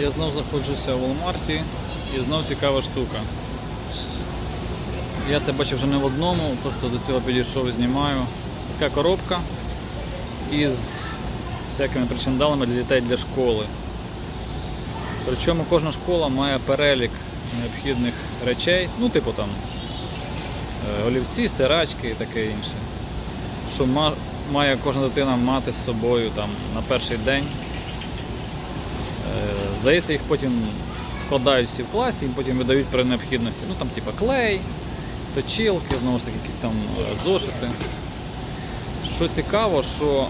Я знов знаходжуся в Walmart і знов цікава штука. Я це бачив вже не в одному, просто до цього підійшов і знімаю. Така коробка із всякими причиндалами для дітей для школи. Причому кожна школа має перелік необхідних речей, ну, типу там е, олівці, стирачки і таке інше. Що має кожна дитина мати з собою там на перший день. Здається, їх потім складають всі в класі і потім видають при необхідності. Ну там типа клей, точилки, знову ж таки, якісь там е, зошити. Що цікаво, що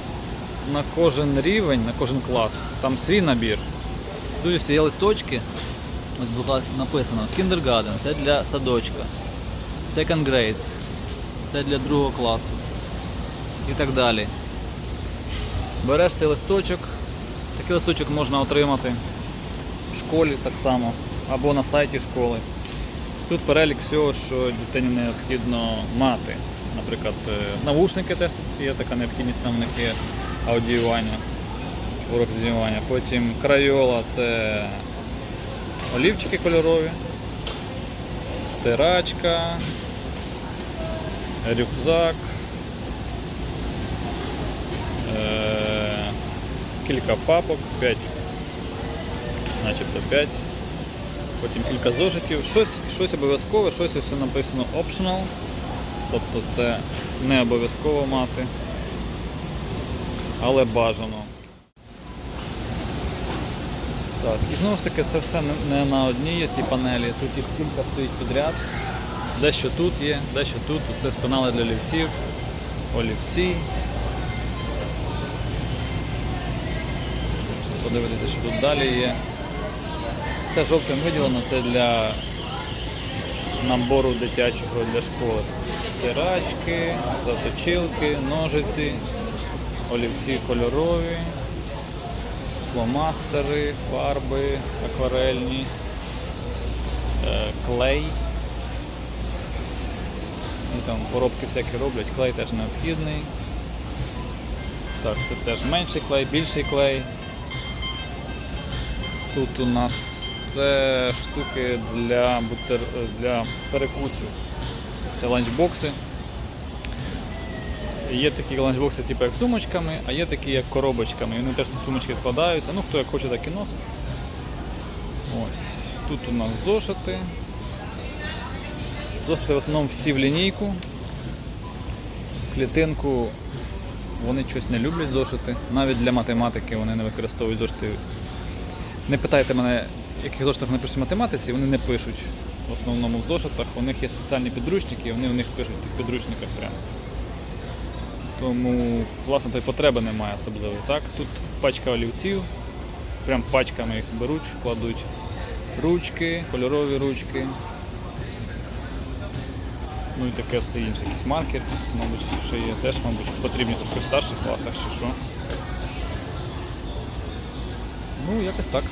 на кожен рівень, на кожен клас, там свій набір. Тут є листочки, ось було написано Kindergarten, це для садочка. Second grade, це для другого класу. І так далі. Береш цей листочок, такий листочок можна отримати в школі так само, або на сайті школи. Тут перелік всього, що дитині необхідно мати. Наприклад, е, навушники теж тут є така необхідність, там в них є аудіювання, урок аудіювання. Потім крайола це олівчики кольорові, стирачка, рюкзак, кілька папок, 5, начебто 5. Потім кілька зошитів, щось, щось обов'язкове, щось ось написано optional, тобто це не обов'язково мати, але бажано. Так, і знову ж таки це все не- на одній цій панелі, тут їх кілька стоїть підряд. Дещо тут є, дещо тут, це спинали для олівців, олівці. Подивитися, що тут далі є. Це жовтим виділено, це для набору дитячого для школи. Стирачки, заточилки, ножиці, олівці кольорові, фломастери, фарби акварельні, е, клей. І там поробки всякі роблять, клей теж необхідний. Так, це теж менший клей, більший клей. Тут у нас це штуки для, бутер... для перекусів. Це ланчбокси. Є такі ланчбокси, типу як сумочками, а є такі як коробочками. Вони теж сумочки складаються. Ну, хто як хоче, так і носить. Ось. Тут у нас зошити. Зошити в основному всі в лінійку. Клітинку вони щось не люблять зошити. Навіть для математики вони не використовують зошити не питайте мене, яких зошитах вони пишуть математиці, вони не пишуть в основному в зошитах. У них є спеціальні підручники, і вони в них пишуть в тих підручниках прямо. Тому, власне, тої потреби немає особливо. Так? Тут пачка олівців, прям пачками їх беруть, кладуть ручки, кольорові ручки. Ну і таке все інше. Якийсь маркер, мабуть, ще є, теж, мабуть, потрібні трохи в старших класах чи що. Ну, якось так.